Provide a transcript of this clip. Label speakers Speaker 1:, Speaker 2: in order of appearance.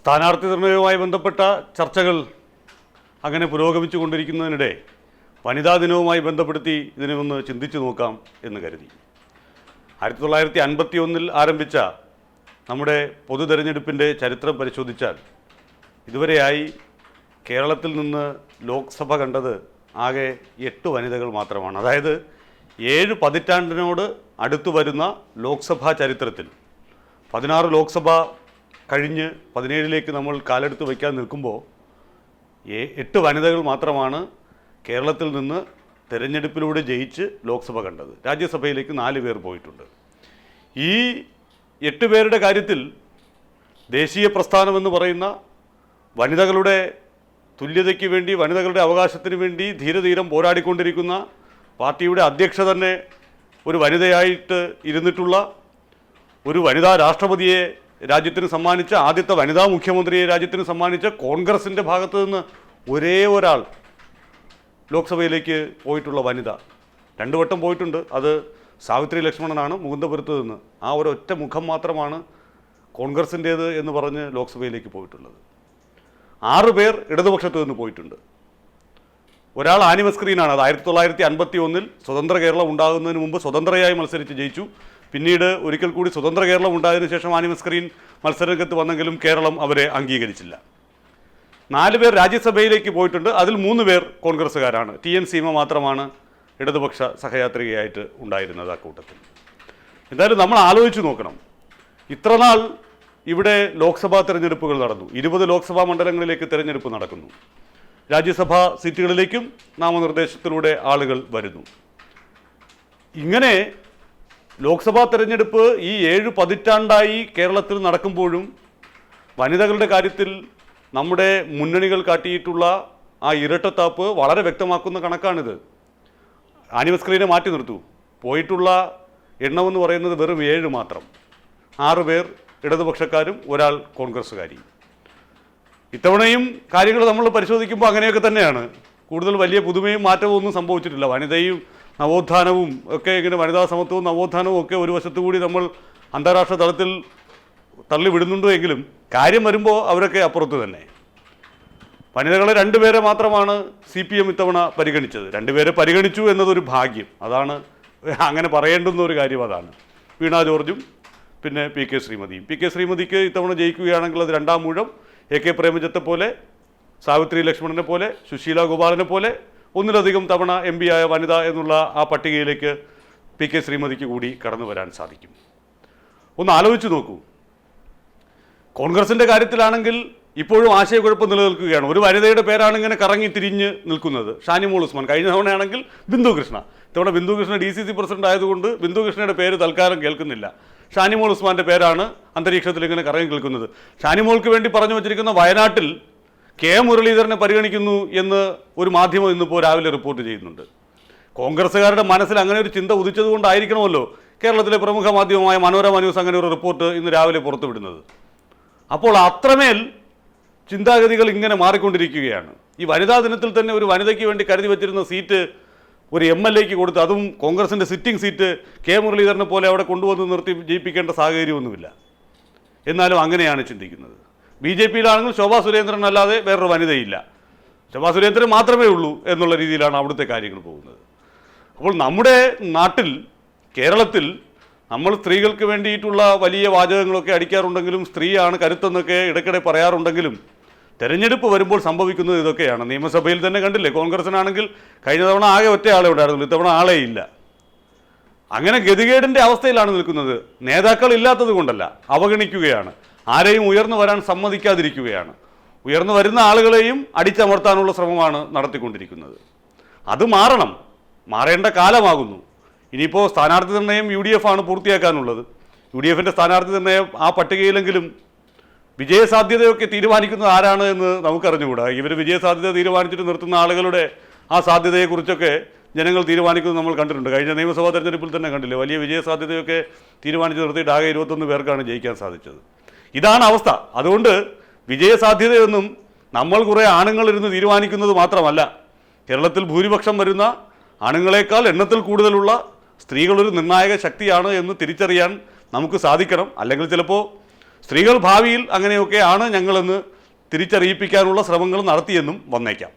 Speaker 1: സ്ഥാനാർത്ഥി നിർണയവുമായി ബന്ധപ്പെട്ട ചർച്ചകൾ അങ്ങനെ പുരോഗമിച്ചു കൊണ്ടിരിക്കുന്നതിനിടെ വനിതാ ദിനവുമായി ബന്ധപ്പെടുത്തി ഇതിനെ ഒന്ന് ചിന്തിച്ചു നോക്കാം എന്ന് കരുതി. ആയിരത്തി തൊള്ളായിരത്തി അൻപത്തി ഒന്നിൽ ആരംഭിച്ച നമ്മുടെ പൊതു തെരഞ്ഞെടുപ്പിന്റെ ചരിത്രം പരിശോധിച്ചാൽ ഇതുവരെയായി കേരളത്തിൽ നിന്ന് ലോക്സഭ കണ്ടത് ആകെ എട്ട് വനിതകൾ മാത്രമാണ്. അതായത് ഏഴ് പതിറ്റാണ്ടിനോട് അടുത്തു വരുന്ന ലോക്സഭാ ചരിത്രത്തിൽ പതിനാറ് ലോക്സഭ കഴിഞ്ഞ് പതിനേഴിലേക്ക് നമ്മൾ കാലെടുത്ത് വയ്ക്കാൻ നിൽക്കുമ്പോൾ എട്ട് വനിതകൾ മാത്രമാണ് കേരളത്തിൽ നിന്ന് തിരഞ്ഞെടുപ്പിലൂടെ ജയിച്ച് ലോക്സഭ കണ്ടത്. രാജ്യസഭയിലേക്ക് നാല് പേർ പോയിട്ടുണ്ട്. ഈ എട്ട് പേരുടെ കാര്യത്തിൽ ദേശീയ പ്രസ്ഥാനമെന്ന് പറയുന്ന വനിതകളുടെ തുല്യതയ്ക്ക് വേണ്ടി വനിതകളുടെ അവകാശത്തിന് വേണ്ടി ധീരധീരം പോരാടിക്കൊണ്ടിരിക്കുന്ന പാർട്ടിയുടെ അധ്യക്ഷ തന്നെ ഒരു വനിതയായിട്ട് ഇരുന്നിട്ടുള്ള ഒരു വനിതാ രാഷ്ട്രപതിയെ രാജ്യത്തിന് സമ്മാനിച്ച ആദ്യത്തെ വനിതാ മുഖ്യമന്ത്രിയെ രാജ്യത്തിന് സമ്മാനിച്ച കോൺഗ്രസിന്റെ ഭാഗത്തു നിന്ന് ഒരേ ഒരാൾ ലോക്സഭയിലേക്ക് പോയിട്ടുള്ള വനിത. രണ്ടു വട്ടം പോയിട്ടുണ്ട്. അത് സാവിത്രി ലക്ഷ്മണനാണ് മുകുന്ദപുരത്ത് നിന്ന്. ആ ഒരൊറ്റ മുഖം മാത്രമാണ് കോൺഗ്രസിന്റേത് എന്ന് പറഞ്ഞ് ലോക്സഭയിലേക്ക് പോയിട്ടുള്ളത്. ആറ് പേർ ഇടതുപക്ഷത്ത് നിന്ന് പോയിട്ടുണ്ട്. ഒരാൾ ആനിമസ്ക്രീനാണ് അത് ആയിരത്തി തൊള്ളായിരത്തി അൻപത്തി ഒന്നിൽ സ്വതന്ത്ര കേരളം ഉണ്ടാകുന്നതിന് മുമ്പ് സ്വതന്ത്രയായി മത്സരിച്ച് ജയിച്ചു. പിന്നീട് ഒരിക്കൽ കൂടി സ്വതന്ത്ര കേരളം ഉണ്ടായതിനു ശേഷം ആനിമ സ്ക്രീൻ മത്സരരംഗത്ത് വന്നെങ്കിലും കേരളം അവരെ അംഗീകരിച്ചില്ല. നാല് പേർ രാജ്യസഭയിലേക്ക് പോയിട്ടുണ്ട്. അതിൽ മൂന്ന് പേർ കോൺഗ്രസ്സുകാരാണ്. ടി എൻ സീമ മാത്രമാണ് ഇടതുപക്ഷ സഹയാത്രികയായിട്ട് ഉണ്ടായിരുന്നത് ആ കൂട്ടത്തിൽ. എന്തായാലും നമ്മൾ ആലോചിച്ച് നോക്കണം. ഇത്രനാൾ ഇവിടെ ലോക്സഭാ തിരഞ്ഞെടുപ്പുകൾ നടന്നു. ഇരുപത് ലോക്സഭാ മണ്ഡലങ്ങളിലേക്ക് തിരഞ്ഞെടുപ്പ് നടക്കുന്നു. രാജ്യസഭാ സീറ്റുകളിലേക്കും നാമനിർദ്ദേശത്തിലൂടെ ആളുകൾ വരുന്നു. ഇങ്ങനെ ലോക്സഭാ തെരഞ്ഞെടുപ്പ് ഈ ഏഴ് പതിറ്റാണ്ടായി കേരളത്തിൽ നടക്കുമ്പോഴും വനിതകളുടെ കാര്യത്തിൽ നമ്മുടെ മുന്നണികൾ കാട്ടിയിട്ടുള്ള ആ ഇരട്ടത്താപ്പ് വളരെ വ്യക്തമാക്കുന്ന കണക്കാണിത്. ആനിമസ്ക്രീനെ മാറ്റി നിർത്തൂ. പോയിട്ടുള്ള എണ്ണമെന്ന് പറയുന്നത് വെറും ഏഴ് മാത്രം. ആറ് പേർ ഇടതുപക്ഷക്കാരും ഒരാൾ കോൺഗ്രസ്സുകാരിയും ഇത്തവണയും കാര്യങ്ങൾ നമ്മൾ പരിശോധിക്കുമ്പോൾ അങ്ങനെയൊക്കെ തന്നെയാണ്. കൂടുതൽ വലിയ പുതുമയും മാറ്റവും ഒന്നും സംഭവിച്ചിട്ടില്ല. വനിതയും നവോത്ഥാനവും ഒക്കെ ഇങ്ങനെ വനിതാ സമത്വവും നവോത്ഥാനവും ഒക്കെ ഒരു വശത്തു കൂടി നമ്മൾ അന്താരാഷ്ട്ര തലത്തിൽ തള്ളിവിടുന്നുണ്ടോ എങ്കിലും കാര്യം വരുമ്പോൾ അവരൊക്കെ അപ്പുറത്ത് തന്നെ. വനിതകളെ രണ്ടുപേരെ മാത്രമാണ് സി പി എം ഇത്തവണ പരിഗണിച്ചത്. രണ്ടുപേരെ പരിഗണിച്ചു എന്നതൊരു ഭാഗ്യം. അതാണ് അങ്ങനെ പറയേണ്ടുന്ന ഒരു കാര്യം അതാണ്. വീണ ജോർജും പിന്നെ പി കെ ശ്രീമതിയും. പി കെ ശ്രീമതിക്ക് ഇത്തവണ ജയിക്കുകയാണെങ്കിൽ അത് രണ്ടാം മൂഴം എ കെ പ്രേമചത്തെ പോലെ സാവിത്രി ലക്ഷ്മണനെ പോലെ സുശീല ഗോപാലനെ പോലെ ഒന്നിലധികം തവണ എം ആയ വനിത എന്നുള്ള ആ പട്ടികയിലേക്ക് പി കെ ശ്രീമതിക്ക് കൂടി കടന്നു വരാൻ സാധിക്കും. ഒന്ന് ആലോചിച്ച് നോക്കൂ. കോൺഗ്രസിന്റെ കാര്യത്തിലാണെങ്കിൽ ഇപ്പോഴും ആശയക്കുഴപ്പം നിലനിൽക്കുകയാണ്. ഒരു വനിതയുടെ പേരാണ് ഇങ്ങനെ കറങ്ങി തിരിഞ്ഞ് നിൽക്കുന്നത്. ഷാനിമോൾ ഉസ്മാൻ. കഴിഞ്ഞ തവണയാണെങ്കിൽ ബിന്ദു കൃഷ്ണ. ഇത്തവണ Bindu Krishna D C C president ആയതുകൊണ്ട് ബിന്ദു കൃഷ്ണയുടെ പേര് തൽക്കാലം കേൾക്കുന്നില്ല. ഷാനിമോൾ ഉസ്മാന്റെ പേരാണ് അന്തരീക്ഷത്തിൽ ഇങ്ങനെ കറങ്ങി കേൾക്കുന്നത് ഷാനിമോൾക്ക് വേണ്ടി പറഞ്ഞു വച്ചിരിക്കുന്ന വയനാട്ടിൽ കെ മുരളീധരനെ പരിഗണിക്കുന്നു എന്ന് ഒരു മാധ്യമം ഇന്നിപ്പോൾ രാവിലെ റിപ്പോർട്ട് ചെയ്യുന്നുണ്ട്. കോൺഗ്രസ്സുകാരുടെ മനസ്സിൽ അങ്ങനെ ഒരു ചിന്ത ഉദിച്ചതുകൊണ്ടായിരിക്കണമല്ലോ കേരളത്തിലെ പ്രമുഖ മാധ്യമമായ മനോരമ ന്യൂസ് അങ്ങനെ ഒരു റിപ്പോർട്ട് ഇന്ന് രാവിലെ പുറത്തുവിടുന്നത്. അപ്പോൾ അത്രമേൽ ചിന്താഗതികൾ ഇങ്ങനെ മാറിക്കൊണ്ടിരിക്കുകയാണ്. ഈ വനിതാ ദിനത്തിൽ തന്നെ ഒരു വനിതയ്ക്ക് വേണ്ടി കരുതി വച്ചിരുന്ന സീറ്റ് ഒരു എം എൽ എക്ക് കൊടുത്ത് അതും കോൺഗ്രസിന്റെ സിറ്റിംഗ് സീറ്റ് കെ മുരളീധരനെ പോലെ അവിടെ കൊണ്ടുവന്ന് നിർത്തി ജയിപ്പിക്കേണ്ട സാഹചര്യമൊന്നുമില്ല. എന്നാലും അങ്ങനെയാണ് ചിന്തിക്കുന്നത്. ബി ജെ പിയിലാണെങ്കിൽ ശോഭാ സുരേന്ദ്രൻ അല്ലാതെ വേറൊരു വനിതയില്ല. ശോഭാ സുരേന്ദ്രൻ മാത്രമേ ഉള്ളൂ എന്നുള്ള രീതിയിലാണ് അവിടുത്തെ കാര്യങ്ങൾ പോകുന്നത്. അപ്പോൾ നമ്മുടെ നാട്ടിൽ കേരളത്തിൽ നമ്മൾ സ്ത്രീകൾക്ക് വേണ്ടിയിട്ടുള്ള വലിയ വാചകങ്ങളൊക്കെ അടിക്കാറുണ്ടെങ്കിലും സ്ത്രീയാണ് കരുത്തെന്നൊക്കെ ഇടയ്ക്കിടെ പറയാറുണ്ടെങ്കിലും തെരഞ്ഞെടുപ്പ് വരുമ്പോൾ സംഭവിക്കുന്നത് ഇതൊക്കെയാണ്. നിയമസഭയിൽ തന്നെ കണ്ടില്ലേ കോൺഗ്രസിനാണെങ്കിൽ കഴിഞ്ഞ തവണ ആകെ ഒറ്റ ആളെ ഉണ്ടായിരുന്നുള്ളൂ ഇത്തവണ ആളേ ഇല്ല. അങ്ങനെ ഗതികേടിന്റെ അവസ്ഥയിലാണ് നിൽക്കുന്നത്. നേതാക്കൾ ഇല്ലാത്തത് കൊണ്ടല്ല അവഗണിക്കുകയാണ്. ആരെയും ഉയർന്നു വരാൻ സമ്മതിക്കാതിരിക്കുകയാണ്. ഉയർന്നു വരുന്ന ആളുകളെയും അടിച്ചമർത്താനുള്ള ശ്രമമാണ് നടത്തിക്കൊണ്ടിരിക്കുന്നത്. അത് മാറണം. മാറേണ്ട കാലമാകുന്നു. ഇനിയിപ്പോൾ സ്ഥാനാർത്ഥി നിർണയം യു ഡി എഫ് ആണ് പൂർത്തിയാക്കാനുള്ളത്. യു ഡി എഫിന്റെ സ്ഥാനാർത്ഥി നിർണയം ആ പട്ടികയിലെങ്കിലും വിജയസാധ്യതയൊക്കെ തീരുമാനിക്കുന്നത് ആരാണ് എന്ന് നമുക്കറിഞ്ഞുകൂടാ. ഇവർ വിജയസാധ്യത തീരുമാനിച്ചിട്ട് നിർത്തുന്ന ആളുകളുടെ ആ സാധ്യതയെക്കുറിച്ചൊക്കെ ജനങ്ങൾ തീരുമാനിക്കുന്നത് നമ്മൾ കണ്ടിട്ടുണ്ട്. കഴിഞ്ഞ നിയമസഭാ തെരഞ്ഞെടുപ്പിൽ തന്നെ കണ്ടില്ലേ? വലിയ വിജയസാധ്യതയൊക്കെ തീരുമാനിച്ച് നിർത്തിയിട്ട് ആകെ ഇരുപത്തൊന്ന് പേർക്കാണ് ജയിക്കാൻ സാധിച്ചത്. ഇതാണ് അവസ്ഥ. അതുകൊണ്ട് വിജയസാധ്യതയൊന്നും നമ്മൾ കുറേ ആണുങ്ങളിരുന്ന് തീരുമാനിക്കുന്നത് മാത്രമല്ല. കേരളത്തിൽ ഭൂരിപക്ഷം വരുന്ന ആണുങ്ങളെക്കാൾ എണ്ണത്തിൽ കൂടുതലുള്ള സ്ത്രീകളൊരു നിർണായക ശക്തിയാണ് എന്ന് തിരിച്ചറിയാൻ നമുക്ക് സാധിക്കണം. അല്ലെങ്കിൽ ചിലപ്പോൾ സ്ത്രീകൾ ഭാവിയിൽ അങ്ങനെയൊക്കെയാണ് ഞങ്ങളെന്ന് തിരിച്ചറിയിപ്പിക്കാനുള്ള ശ്രമങ്ങൾ നടത്തിയെന്നും വന്നേക്കാം.